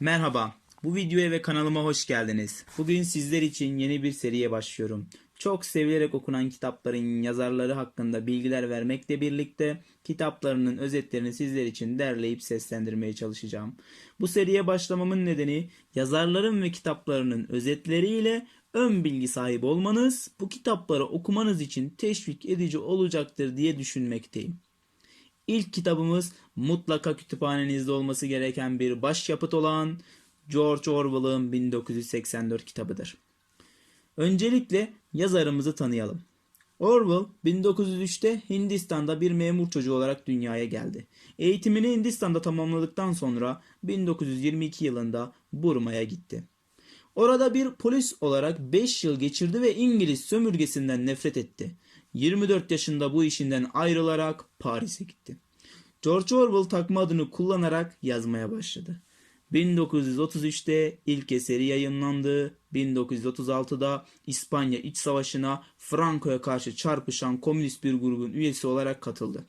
Merhaba, bu videoya ve kanalıma hoş geldiniz. Bugün sizler için yeni bir seriye başlıyorum. Çok sevilerek okunan kitapların yazarları hakkında bilgiler vermekle birlikte kitaplarının özetlerini sizler için derleyip seslendirmeye çalışacağım. Bu seriye başlamamın nedeni yazarların ve kitaplarının özetleriyle ön bilgi sahibi olmanız, bu kitapları okumanız için teşvik edici olacaktır diye düşünmekteyim. İlk kitabımız mutlaka kütüphanenizde olması gereken bir başyapıt olan George Orwell'ın 1984 kitabıdır. Öncelikle yazarımızı tanıyalım. Orwell 1903'te Hindistan'da bir memur çocuğu olarak dünyaya geldi. Eğitimini Hindistan'da tamamladıktan sonra 1922 yılında Burma'ya gitti. Orada bir polis olarak 5 yıl geçirdi ve İngiliz sömürgesinden nefret etti. 24 yaşında bu işinden ayrılarak Paris'e gitti. George Orwell takma adını kullanarak yazmaya başladı. 1933'te ilk eseri yayınlandı. 1936'da İspanya İç Savaşı'na Franco'ya karşı çarpışan komünist bir grubun üyesi olarak katıldı.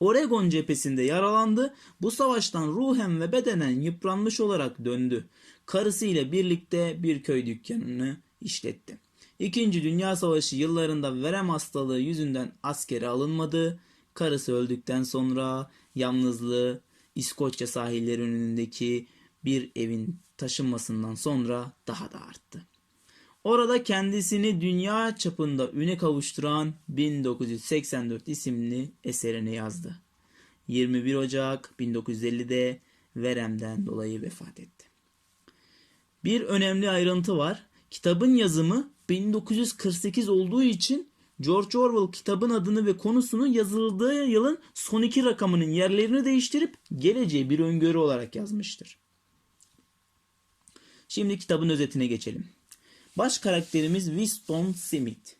Oregon cephesinde yaralandı. Bu savaştan ruhen ve bedenen yıpranmış olarak döndü. Karısıyla birlikte bir köy dükkanını işletti. İkinci Dünya Savaşı yıllarında verem hastalığı yüzünden askere alınmadı. Karısı öldükten sonra yalnızlığı İskoçya sahilleri önündeki bir evin taşınmasından sonra daha da arttı. Orada kendisini dünya çapında üne kavuşturan 1984 isimli eserini yazdı. 21 Ocak 1950'de veremden dolayı vefat etti. Bir önemli ayrıntı var. Kitabın yazımı 1948 olduğu için George Orwell kitabın adını ve konusunu yazıldığı yılın son iki rakamının yerlerini değiştirip geleceği bir öngörü olarak yazmıştır. Şimdi kitabın özetine geçelim. Baş karakterimiz Winston Smith.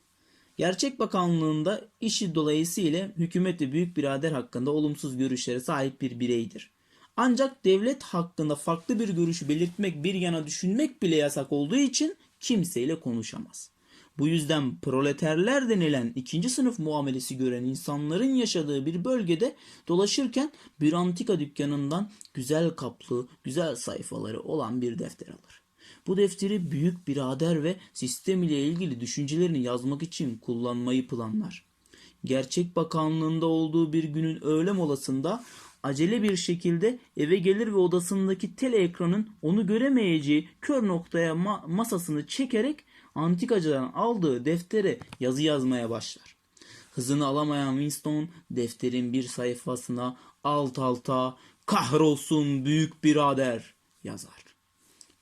Gerçek Bakanlığında işi dolayısıyla hükümeti büyük birader hakkında olumsuz görüşlere sahip bir bireydir. Ancak devlet hakkında farklı bir görüşü belirtmek bir yana düşünmek bile yasak olduğu için kimseyle konuşamaz. Bu yüzden proleterler denilen ikinci sınıf muamelesi gören insanların yaşadığı bir bölgede dolaşırken bir antika dükkanından güzel kaplı, güzel sayfaları olan bir defter alır. Bu defteri büyük birader ve sistem ile ilgili düşüncelerini yazmak için kullanmayı planlar. Gerçek bakanlığında olduğu bir günün öğle molasında acele bir şekilde eve gelir ve odasındaki tele ekranın onu göremeyeceği kör noktaya ma- masasını çekerek antikacıdan aldığı deftere yazı yazmaya başlar. Hızını alamayan Winston defterin bir sayfasına alt alta kahrolsun büyük birader yazar.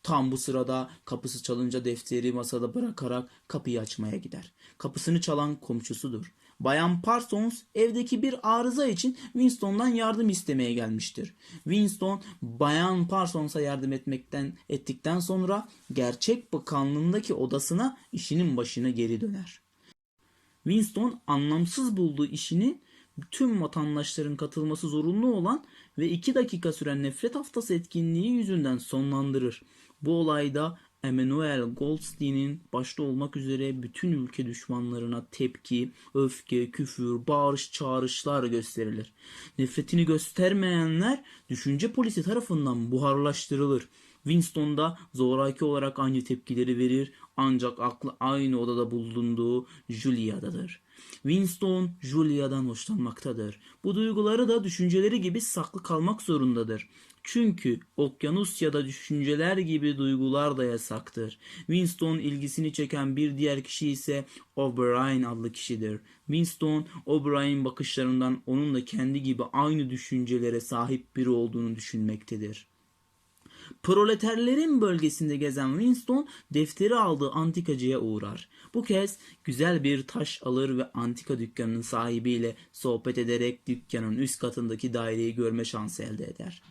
Tam bu sırada kapısı çalınca defteri masada bırakarak kapıyı açmaya gider. Kapısını çalan komşusudur. Bayan Parsons evdeki bir arıza için Winston'dan yardım istemeye gelmiştir. Winston Bayan Parsons'a yardım etmekten ettikten sonra gerçek bakanlığındaki odasına işinin başına geri döner. Winston anlamsız bulduğu işini tüm vatandaşların katılması zorunlu olan ve 2 dakika süren nefret haftası etkinliği yüzünden sonlandırır. Bu olayda Emmanuel Goldstein'in başta olmak üzere bütün ülke düşmanlarına tepki, öfke, küfür, bağırış, çağrışlar gösterilir. Nefretini göstermeyenler düşünce polisi tarafından buharlaştırılır. Winston da zoraki olarak aynı tepkileri verir ancak aklı aynı odada bulunduğu Julia'dadır. Winston Julia'dan hoşlanmaktadır. Bu duyguları da düşünceleri gibi saklı kalmak zorundadır. Çünkü Okyanusya'da düşünceler gibi duygular da yasaktır. Winston ilgisini çeken bir diğer kişi ise O'Brien adlı kişidir. Winston, O'Brien bakışlarından onun da kendi gibi aynı düşüncelere sahip biri olduğunu düşünmektedir. Proleterlerin bölgesinde gezen Winston defteri aldığı antikacıya uğrar. Bu kez güzel bir taş alır ve antika dükkanının sahibiyle sohbet ederek dükkanın üst katındaki daireyi görme şansı elde eder.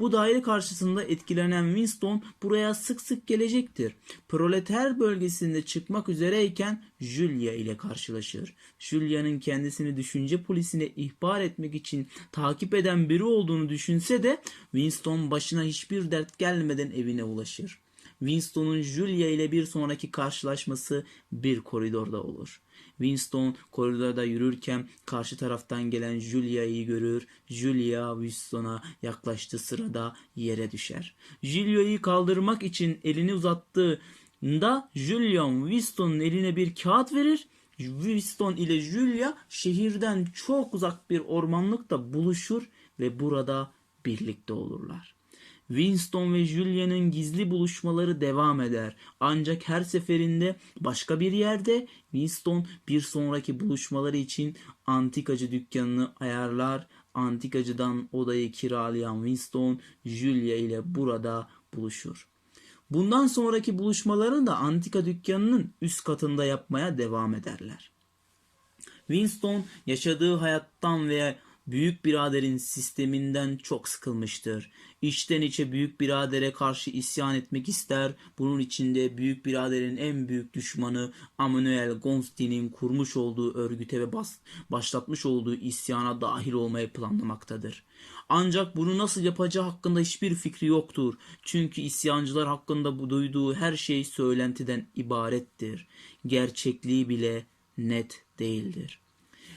Bu daire karşısında etkilenen Winston buraya sık sık gelecektir. Proleter bölgesinde çıkmak üzereyken Julia ile karşılaşır. Julia'nın kendisini düşünce polisine ihbar etmek için takip eden biri olduğunu düşünse de Winston başına hiçbir dert gelmeden evine ulaşır. Winston'un Julia ile bir sonraki karşılaşması bir koridorda olur. Winston koridorda yürürken karşı taraftan gelen Julia'yı görür. Julia Winston'a yaklaştığı sırada yere düşer. Julia'yı kaldırmak için elini uzattığında Julian Winston'un eline bir kağıt verir. Winston ile Julia şehirden çok uzak bir ormanlıkta buluşur ve burada birlikte olurlar. Winston ve Julia'nın gizli buluşmaları devam eder. Ancak her seferinde başka bir yerde Winston bir sonraki buluşmaları için antikacı dükkanını ayarlar. Antikacıdan odayı kiralayan Winston Julia ile burada buluşur. Bundan sonraki buluşmalarını da antika dükkanının üst katında yapmaya devam ederler. Winston yaşadığı hayattan veya büyük biraderin sisteminden çok sıkılmıştır. İçten içe büyük biradere karşı isyan etmek ister. Bunun içinde büyük biraderin en büyük düşmanı Emmanuel Gonsti'nin kurmuş olduğu örgüte ve bas, başlatmış olduğu isyana dahil olmayı planlamaktadır. Ancak bunu nasıl yapacağı hakkında hiçbir fikri yoktur. Çünkü isyancılar hakkında duyduğu her şey söylentiden ibarettir. Gerçekliği bile net değildir.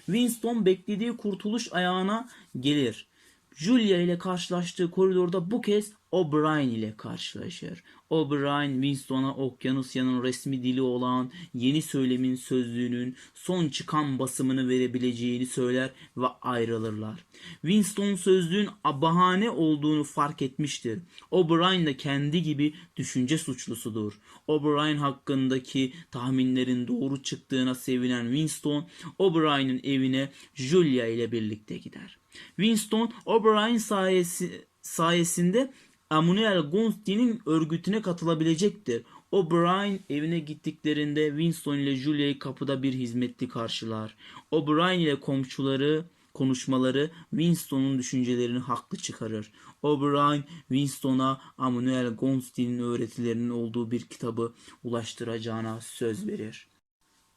Winston beklediği kurtuluş ayağına gelir. Julia ile karşılaştığı koridorda bu kez O'Brien ile karşılaşır. O'Brien Winston'a Okyanusya'nın resmi dili olan yeni söylemin sözlüğünün son çıkan basımını verebileceğini söyler ve ayrılırlar. Winston sözlüğün bahane olduğunu fark etmiştir. O'Brien de kendi gibi düşünce suçlusudur. O'Brien hakkındaki tahminlerin doğru çıktığına sevinen Winston, O'Brien'in evine Julia ile birlikte gider. Winston, O'Brien sayesi, sayesinde Emmanuel Gonsti'nin örgütüne katılabilecektir. O'Brien evine gittiklerinde Winston ile Julia'yı kapıda bir hizmetli karşılar. O'Brien ile komşuları konuşmaları Winston'un düşüncelerini haklı çıkarır. O'Brien Winston'a Emmanuel Gonsti'nin öğretilerinin olduğu bir kitabı ulaştıracağına söz verir.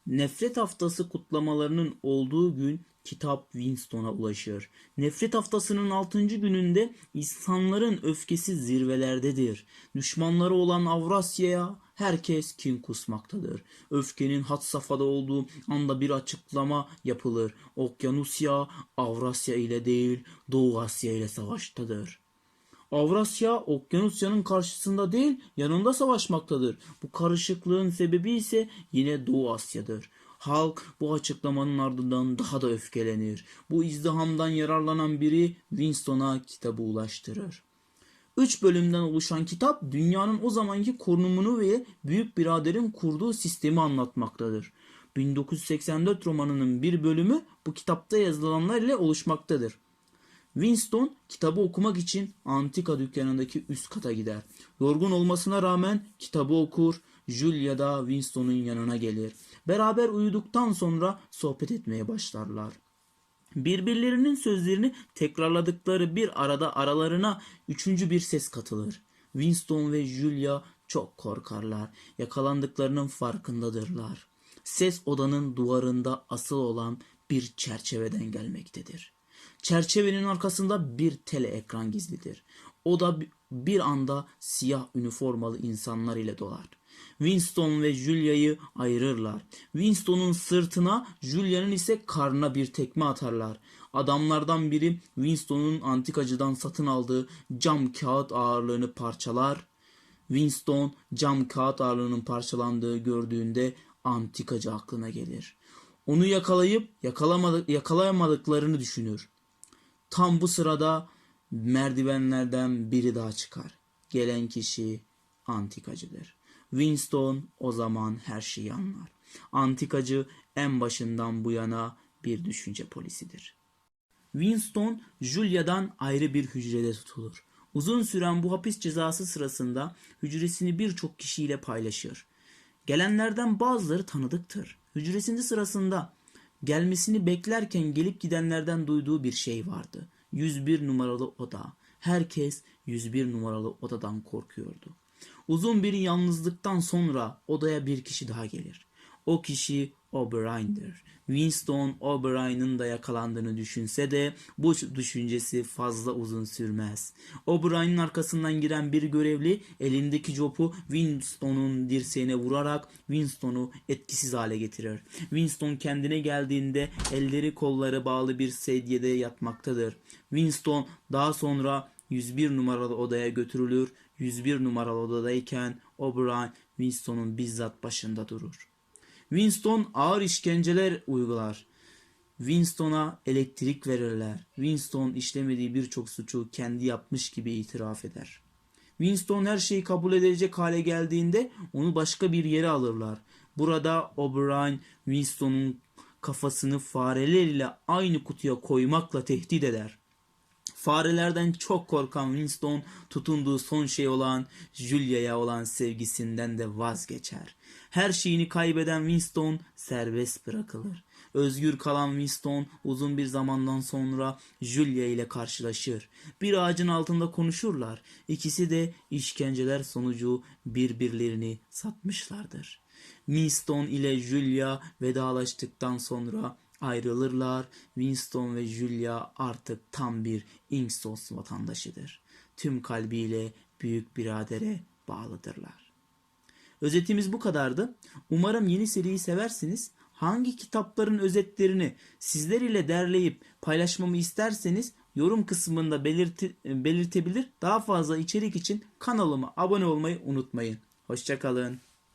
Nefret haftası kutlamalarının olduğu gün kitap Winston'a ulaşır. Nefret haftasının 6. gününde insanların öfkesi zirvelerdedir. Düşmanları olan Avrasya'ya herkes kin kusmaktadır. Öfkenin had safhada olduğu anda bir açıklama yapılır. Okyanusya Avrasya ile değil Doğu Asya ile savaştadır. Avrasya Okyanusya'nın karşısında değil yanında savaşmaktadır. Bu karışıklığın sebebi ise yine Doğu Asya'dır. Halk bu açıklamanın ardından daha da öfkelenir. Bu izdihamdan yararlanan biri Winston'a kitabı ulaştırır. Üç bölümden oluşan kitap dünyanın o zamanki konumunu ve büyük biraderin kurduğu sistemi anlatmaktadır. 1984 romanının bir bölümü bu kitapta yazılanlar ile oluşmaktadır. Winston kitabı okumak için antika dükkanındaki üst kata gider. Yorgun olmasına rağmen kitabı okur. Julia da Winston'un yanına gelir. Beraber uyuduktan sonra sohbet etmeye başlarlar. Birbirlerinin sözlerini tekrarladıkları bir arada aralarına üçüncü bir ses katılır. Winston ve Julia çok korkarlar. Yakalandıklarının farkındadırlar. Ses odanın duvarında asıl olan bir çerçeveden gelmektedir. Çerçevenin arkasında bir tele ekran gizlidir. O da bir anda siyah üniformalı insanlar ile dolar. Winston ve Julia'yı ayırırlar. Winston'un sırtına, Julia'nın ise karnına bir tekme atarlar. Adamlardan biri Winston'un antikacıdan satın aldığı cam kağıt ağırlığını parçalar. Winston cam kağıt ağırlığının parçalandığı gördüğünde antikacı aklına gelir. Onu yakalayıp yakalamadı, yakalayamadıklarını düşünür. Tam bu sırada merdivenlerden biri daha çıkar. Gelen kişi antikacıdır. Winston o zaman her şeyi anlar. Antikacı en başından bu yana bir düşünce polisidir. Winston, Julia'dan ayrı bir hücrede tutulur. Uzun süren bu hapis cezası sırasında hücresini birçok kişiyle paylaşır. Gelenlerden bazıları tanıdıktır. Hücresinde sırasında gelmesini beklerken gelip gidenlerden duyduğu bir şey vardı. 101 numaralı oda. Herkes 101 numaralı odadan korkuyordu. Uzun bir yalnızlıktan sonra odaya bir kişi daha gelir. O kişi O'Brien'dir. Winston O'Brien'in da yakalandığını düşünse de bu düşüncesi fazla uzun sürmez. O'Brien'in arkasından giren bir görevli elindeki copu Winston'un dirseğine vurarak Winston'u etkisiz hale getirir. Winston kendine geldiğinde elleri kolları bağlı bir sedyede yatmaktadır. Winston daha sonra 101 numaralı odaya götürülür. 101 numaralı odadayken O'Brien Winston'un bizzat başında durur. Winston ağır işkenceler uygular. Winston'a elektrik verirler. Winston işlemediği birçok suçu kendi yapmış gibi itiraf eder. Winston her şeyi kabul edecek hale geldiğinde onu başka bir yere alırlar. Burada O'Brien Winston'un kafasını fareler ile aynı kutuya koymakla tehdit eder. Farelerden çok korkan Winston tutunduğu son şey olan Julia'ya olan sevgisinden de vazgeçer. Her şeyini kaybeden Winston serbest bırakılır. Özgür kalan Winston uzun bir zamandan sonra Julia ile karşılaşır. Bir ağacın altında konuşurlar. İkisi de işkenceler sonucu birbirlerini satmışlardır. Winston ile Julia vedalaştıktan sonra ayrılırlar. Winston ve Julia artık tam bir Ingsos vatandaşıdır. Tüm kalbiyle büyük biradere bağlıdırlar. Özetimiz bu kadardı. Umarım yeni seriyi seversiniz. Hangi kitapların özetlerini sizler ile derleyip paylaşmamı isterseniz yorum kısmında belirti, belirtebilir. Daha fazla içerik için kanalıma abone olmayı unutmayın. Hoşçakalın.